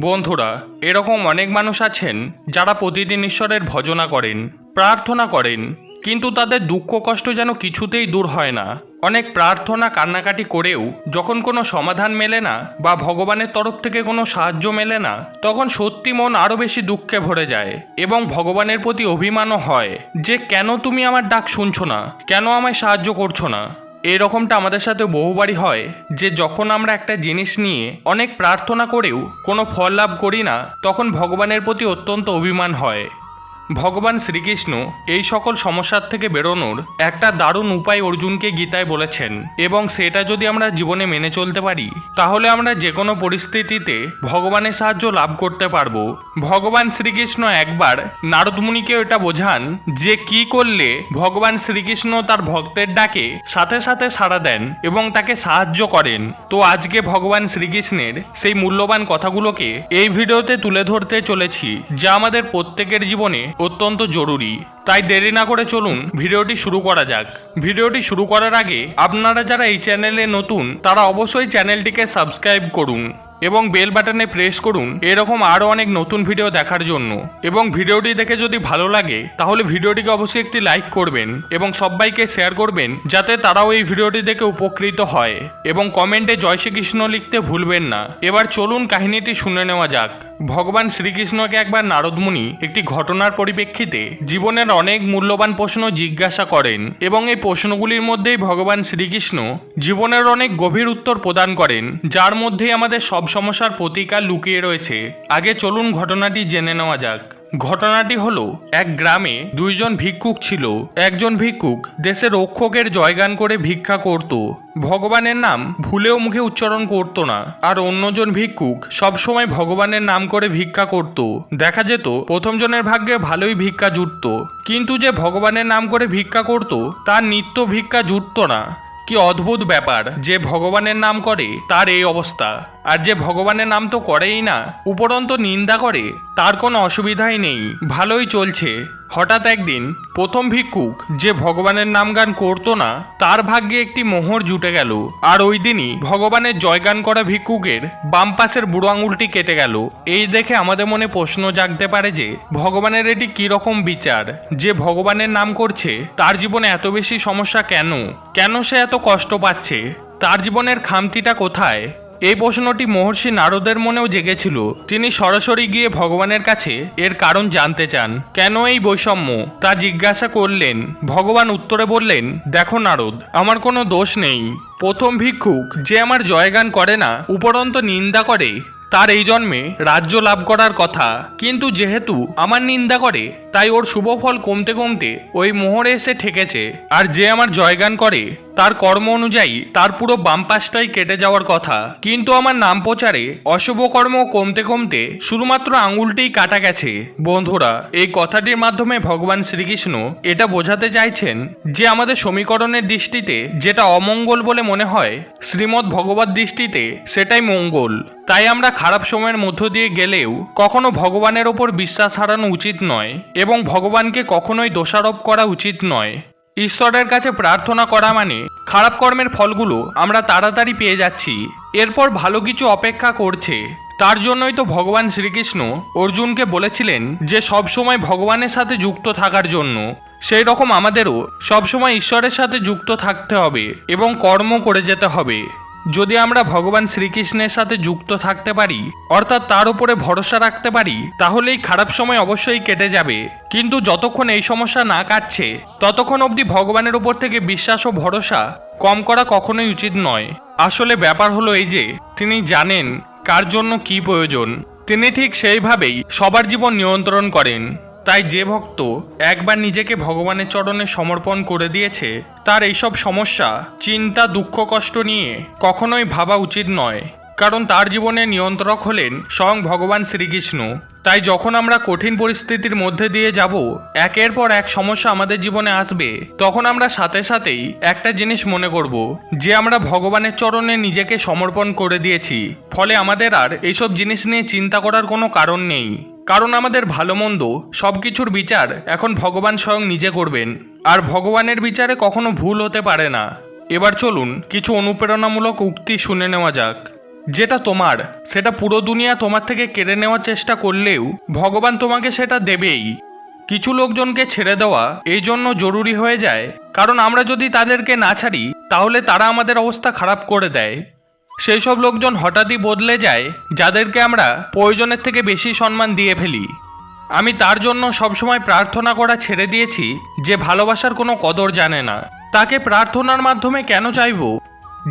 বন্ধুরা, এরকম অনেক মানুষ আছেন যারা প্রতিদিন ঈশ্বরের ভজনা করেন, প্রার্থনা করেন, কিন্তু তাদের দুঃখ কষ্ট যেন কিছুতেই দূর হয় না। অনেক প্রার্থনা কান্নাকাটি করেও যখন কোনো সমাধান মেলে না বা ভগবানের তরফ থেকে কোনো সাহায্য মেলে না, তখন সত্যি মন আরও বেশি দুঃখে ভরে যায় এবং ভগবানের প্রতি অভিমানও হয় যে, কেন তুমি আমার ডাক শুনছো না? কেন আমায় সাহায্য করছ না? এরকমটা আমাদের সাথে বহুবারই হয় যে যখন আমরা একটা জিনিস নিয়ে অনেক প্রার্থনা করেও কোনো ফল লাভ করি না, তখন ভগবানের প্রতি অত্যন্ত অভিমান হয়। ভগবান শ্রীকৃষ্ণ এই সকল সমস্যার থেকে বেরোনোর একটা দারুণ উপায় অর্জুনকে গীতায় বলেছেন। এবং সেটা যদি আমরা জীবনে মেনে চলতে পারি, তাহলে আমরা যে কোনো পরিস্থিতিতে ভগবানের সাহায্য লাভ করতে পারব। ভগবান শ্রীকৃষ্ণ একবার নারদমুনিকে এটা বোঝান যে কি করলে ভগবান শ্রীকৃষ্ণ তার ভক্তের ডাকে সাথে সাথে সাড়া দেন এবং তাকে সাহায্য করেন। তো আজকে ভগবান শ্রীকৃষ্ণের সেই মূল্যবান কথাগুলোকে এই ভিডিওতে তুলে ধরতে চলেছি, যা আমাদের প্রত্যেকের জীবনে অত্যন্ত জরুরি। তাই দেরি না করে চলুন ভিডিওটি শুরু করা যাক। ভিডিওটি শুরু করার আগে আপনারা যারা এই চ্যানেলে নতুন, তারা অবশ্যই চ্যানেলটিকে সাবস্ক্রাইব করুন। এবং বেল বাটনে প্রেস করুন। এরকম আরও অনেক নতুন ভিডিও দেখার জন্য। এবং ভিডিওটি দেখে যদি ভালো লাগে, তাহলে ভিডিওটিকে অবশ্যই একটি লাইক করবেন এবং সবাইকে শেয়ার করবেন, যাতে তারাও এই ভিডিওটি দেখে উপকৃত হয়। এবং কমেন্টে জয় শ্রীকৃষ্ণ লিখতে ভুলবেন না। এবার চলুন কাহিনীটি শুনে নেওয়া যাক। ভগবান শ্রীকৃষ্ণকে একবার নারদমুনি একটি ঘটনার পরিপ্রেক্ষিতে জীবনের অনেক মূল্যবান প্রশ্ন জিজ্ঞাসা করেন এবং এই প্রশ্নগুলির মধ্যেই ভগবান শ্রীকৃষ্ণ জীবনের অনেক গভীর উত্তর প্রদান করেন, যার মধ্যেই আমাদের সব সমস্যার প্রতিকার লুকিয়ে রয়েছে। আগে চলুন ঘটনাটি জেনে নেওয়া যাক। ঘটনাটি হলো, এক গ্রামে দুইজন ভিক্ষুক ছিল। একজন ভিক্ষুক দেশের রক্ষকের জয়গান করে ভিক্ষা করত। ভগবানের নাম ভুলেও মুখে উচ্চারণ করত না। আর অন্যজন ভিক্ষুক সবসময় ভগবানের নাম করে ভিক্ষা করত। দেখা যেত প্রথম জনের ভাগ্যে ভালোই ভিক্ষা জুটত। কিন্তু যে ভগবানের নাম করে ভিক্ষা করত, তার নিত্য ভিক্ষা জুটত না। কি অদ্ভুত ব্যাপার, যে ভগবানের নাম করে তার এই অবস্থা। আর যে ভগবানের নাম তো করেই না, উপরন্ত নিন্দা করে, তার কোনো অসুবিধাই নেই। ভালোই চলছে। হঠাৎ একদিন প্রথম ভিক্ষুক যে ভগবানের নাম গান করতো না, তার ভাগ্যে একটি মোহর জুটে গেল। আর ওই দিনই ভগবানের জয়গান করা ভিক্ষুকের বাম পাশের বুড়ো আঙুলটি কেটে গেল। এই দেখে আমাদের মনে প্রশ্ন জাগতে পারে যে, ভগবানের এটি কি রকম বিচার? যে ভগবানের নাম করছে, তার জীবনে এত বেশি সমস্যা কেন? কেন সে এত কষ্ট পাচ্ছে? তার জীবনের খামতিটা কোথায়? এই প্রশ্নটি মহর্ষি নারদের মনেও জেগেছিল। তিনি সরাসরি গিয়ে ভগবানের কাছে এর কারণ জানতে চান। কেন এই বৈষম্য? তা জিজ্ঞাসা করলেন। ভগবান উত্তরে বললেন, দেখো নারদ, আমার কোনো দোষ নেই। প্রথম ভিক্ষুক যে আমার জয়গান করে না, উপরন্ত নিন্দা করে, তার এই জন্মে রাজ্য লাভ করার কথা। কিন্তু যেহেতু আমার নিন্দা করে তাই ওর শুভ ফল কমতে কমতে ওই মোহরে এসে ঠেকেছে। আর যে আমার জয়গান করে, তার কর্ম অনুযায়ী তার পুরো বাম পাশটাই কেটে যাওয়ার কথা। কিন্তু আমার নাম প্রচারে অশুভ কর্ম কমতে কমতে শুধুমাত্র আঙুলটিই কাটা গেছে। বন্ধুরা, এই কথাটির মাধ্যমে ভগবান শ্রীকৃষ্ণ এটা বোঝাতে চাইছেন যে আমাদের সমীকরণের দৃষ্টিতে যেটা অমঙ্গল বলে মনে হয় শ্রীমৎ ভগবত দৃষ্টিতে সেটাই মঙ্গল। তাই আমরা খারাপ সময়ের মধ্য দিয়ে গেলেও কখনো ভগবানের ওপর বিশ্বাস হারানো উচিত নয়। এবং ভগবানকে কখনোই দোষারোপ করা উচিত নয়। ঈশ্বরের কাছে প্রার্থনা করা মানে খারাপ কর্মের ফলগুলো আমরা তাড়াতাড়ি পেয়ে যাচ্ছি। এরপর ভালো কিছু অপেক্ষা করছে। তার জন্যই তো ভগবান শ্রীকৃষ্ণ অর্জুনকে বলেছিলেন যে সবসময় ভগবানের সাথে যুক্ত থাকার জন্য। সেই রকম আমাদেরও সবসময় ঈশ্বরের সাথে যুক্ত থাকতে হবে এবং কর্ম করে যেতে হবে। যদি আমরা ভগবান শ্রীকৃষ্ণের সাথে যুক্ত থাকতে পারি, অর্থাৎ তার উপরে ভরসা রাখতে পারি তাহলে এই খারাপ সময় অবশ্যই কেটে যাবে। কিন্তু যতক্ষণ এই সমস্যা না কাটছে, ততক্ষণ অবধি ভগবানের উপর থেকে বিশ্বাস ও ভরসা কম করা কখনোই উচিত নয়। আসলে ব্যাপার হলো এই যে, তিনি জানেন কার জন্য কি প্রয়োজন। তিনি ঠিক সেইভাবেই সবার জীবন নিয়ন্ত্রণ করেন। তাই যে ভক্ত একবার নিজেকে ভগবানের চরণে সমর্পণ করে দিয়েছে, তার এইসব সমস্যা, চিন্তা, দুঃখ, কষ্ট নিয়ে কখনোই ভাবা উচিত নয়। কারণ তার জীবনে নিয়ন্ত্রক হলেন স্বয়ং ভগবান শ্রীকৃষ্ণ। তাই যখন আমরা কঠিন পরিস্থিতির মধ্যে দিয়ে যাব, একের পর এক সমস্যা আমাদের জীবনে আসবে, তখন আমরা সাথে সাথেই একটা জিনিস মনে করব, যে আমরা ভগবানের চরণে নিজেকে সমর্পণ করে দিয়েছি। ফলে আমাদের আর এইসব জিনিস নিয়ে চিন্তা করার কোনো কারণ নেই। কারণ আমাদের ভালো মন্দ সব কিছুর বিচার এখন ভগবান স্বয়ং নিজে করবেন, আর ভগবানের বিচারে কখনো ভুল হতে পারে না। এবার চলুন কিছু অনুপ্রেরণামূলক উক্তি শুনে নেওয়া যাক। যেটা তোমার, সেটা পুরো দুনিয়া তোমার থেকে কেড়ে নেওয়ার চেষ্টা করলেও ভগবান তোমাকে সেটা দেবেই। কিছু লোকজনকে ছেড়ে দেওয়া এই জন্য জরুরি হয়ে যায়, কারণ আমরা যদি তাদেরকে না ছাড়ি, তাহলে তারা আমাদের অবস্থা খারাপ করে দেয়। সেই সব লোকজন হঠাৎই বদলে যায়, যাদেরকে আমরা প্রয়োজনের থেকে বেশি সম্মান দিয়ে ফেলি। আমি তার জন্য সবসময় প্রার্থনা করা ছেড়ে দিয়েছি যে ভালোবাসার কোনো কদর জানে না। তাকে প্রার্থনার মাধ্যমে কেন চাইব?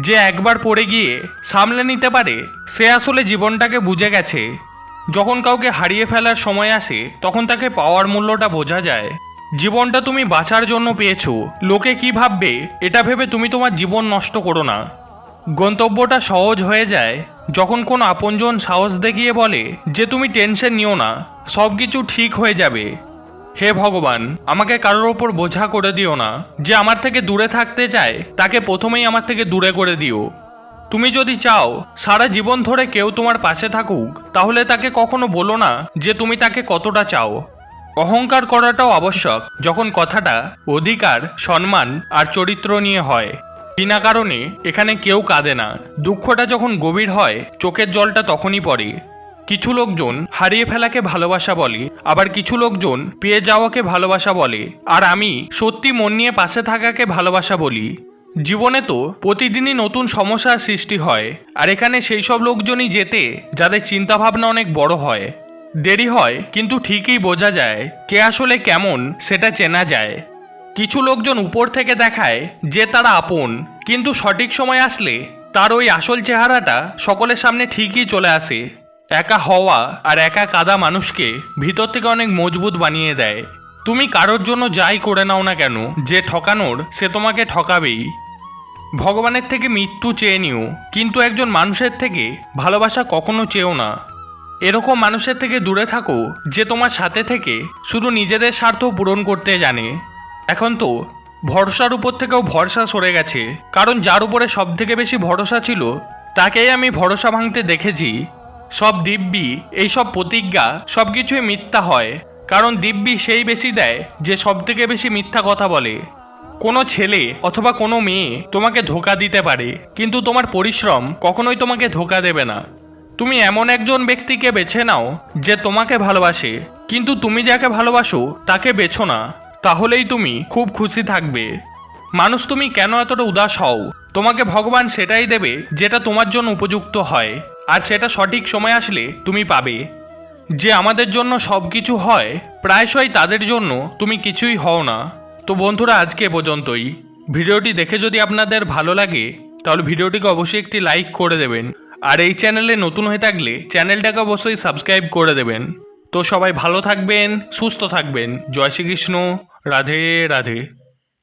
যে একবার পড়ে গিয়ে সামলে নিতে পারে, সে আসলে জীবনটাকে বুঝে গেছে। যখন কাউকে হারিয়ে ফেলার সময় আসে, তখন তাকে পাওয়ার মূল্যটা বোঝা যায়। জীবনটা তুমি বাঁচার জন্য পেয়েছ। লোকে কি ভাববে, এটা ভেবে তুমি তোমার জীবন নষ্ট করো না। গন্তব্যটা সহজ হয়ে যায় যখন কোনো আপনজন সাহস দেখিয়ে বলে যে তুমি টেনশন নিও না সব কিছু ঠিক হয়ে যাবে। হে ভগবান, আমাকে কারোর ওপর বোঝা করে দিও না। যে আমার থেকে দূরে থাকতে চায়, তাকে প্রথমেই আমার থেকে দূরে করে দিও। তুমি যদি চাও, সারা জীবন ধরে কেউ তোমার পাশে থাকুক, তাহলে তাকে কখনো বলো না যে তুমি তাকে কতটা চাও। অহংকার করাটাও আবশ্যক, যখন কথাটা অধিকার, সম্মান আর চরিত্র নিয়ে হয়। বিনা কারণে এখানে কেউ কাঁদে না। দুঃখটা যখন গভীর হয়, চোখের জলটা তখনই পড়ে। কিছু লোকজন হারিয়ে ফেলাকে ভালোবাসা বলে, আবার কিছু লোকজন পেয়ে যাওয়াকে ভালোবাসা বলে। আর আমি সত্যি মন নিয়ে পাশে থাকাকে ভালোবাসা বলি। জীবনে তো প্রতিদিনই নতুন সমস্যার সৃষ্টি হয়, আর এখানে সেই সব লোকজনই যেতে, যাদের চিন্তাভাবনা অনেক বড় হয়। দেরি হয়, কিন্তু ঠিকই বোঝা যায়, কে আসলে কেমন, সেটা চেনা যায়। কিছু লোকজন উপর থেকে দেখায় যে তারা আপন, কিন্তু সঠিক সময় আসলে তার ওই আসল চেহারাটা সকলের সামনে ঠিকই চলে আসে। একা হওয়া আর একা কাদা মানুষকে ভিতর থেকে অনেক মজবুত বানিয়ে দেয়। তুমি কারোর জন্য যাই করে নাও না কেন, যে ঠকানোর সে তোমাকে ঠকাবেই। ভগবানের থেকে মৃত্যু চেয়ে নিও, কিন্তু একজন মানুষের থেকে ভালোবাসা কখনো চেয়েও না। এরকম মানুষের থেকে দূরে থাকো যে তোমার সাথে থেকে শুধু নিজেদের স্বার্থ পূরণ করতে জানে। এখন তো ভরসার উপর থেকেও ভরসা সরে গেছে। কারণ যার উপরে সব থেকে বেশি ভরসা ছিল, তাকেই আমি ভরসা ভাঙতে দেখেছি। সব দিব্যি এইসব প্রতিজ্ঞা, সব কিছুই মিথ্যা হয়। কারণ দিব্যি সেই বেশি দেয় যে সব থেকে বেশি মিথ্যা কথা বলে। কোনো ছেলে অথবা কোনো মেয়ে তোমাকে ধোকা দিতে পারে, কিন্তু তোমার পরিশ্রম কখনোই তোমাকে ধোকা দেবে না। তুমি এমন একজন ব্যক্তিকে বেছে নাও যে তোমাকে ভালোবাসে, কিন্তু তুমি যাকে ভালোবাসো তাকে বেছো না। তাহলেই তুমি খুব খুশি থাকবে। মানুষ তুমি কেন এতটা উদাস হও? তোমাকে ভগবান সেটাই দেবে যেটা তোমার জন্য উপযুক্ত হয়, আর সেটা সঠিক সময় আসলে তুমি পাবে। যে আমাদের জন্য সব কিছু হয়, প্রায়শই তাদের জন্য তুমি কিছুই হও না। তো বন্ধুরা, আজকে পর্যন্তই। ভিডিওটি দেখে যদি আপনাদের ভালো লাগে, তাহলে ভিডিওটিকে অবশ্যই একটি লাইক করে দেবেন। আর এই চ্যানেলে নতুন হয়ে থাকলে চ্যানেলটাকে অবশ্যই সাবস্ক্রাইব করে দেবেন। তো সবাই ভালো থাকবেন, সুস্থ থাকবেন। জয় শ্রীকৃষ্ণ। राधे राधे।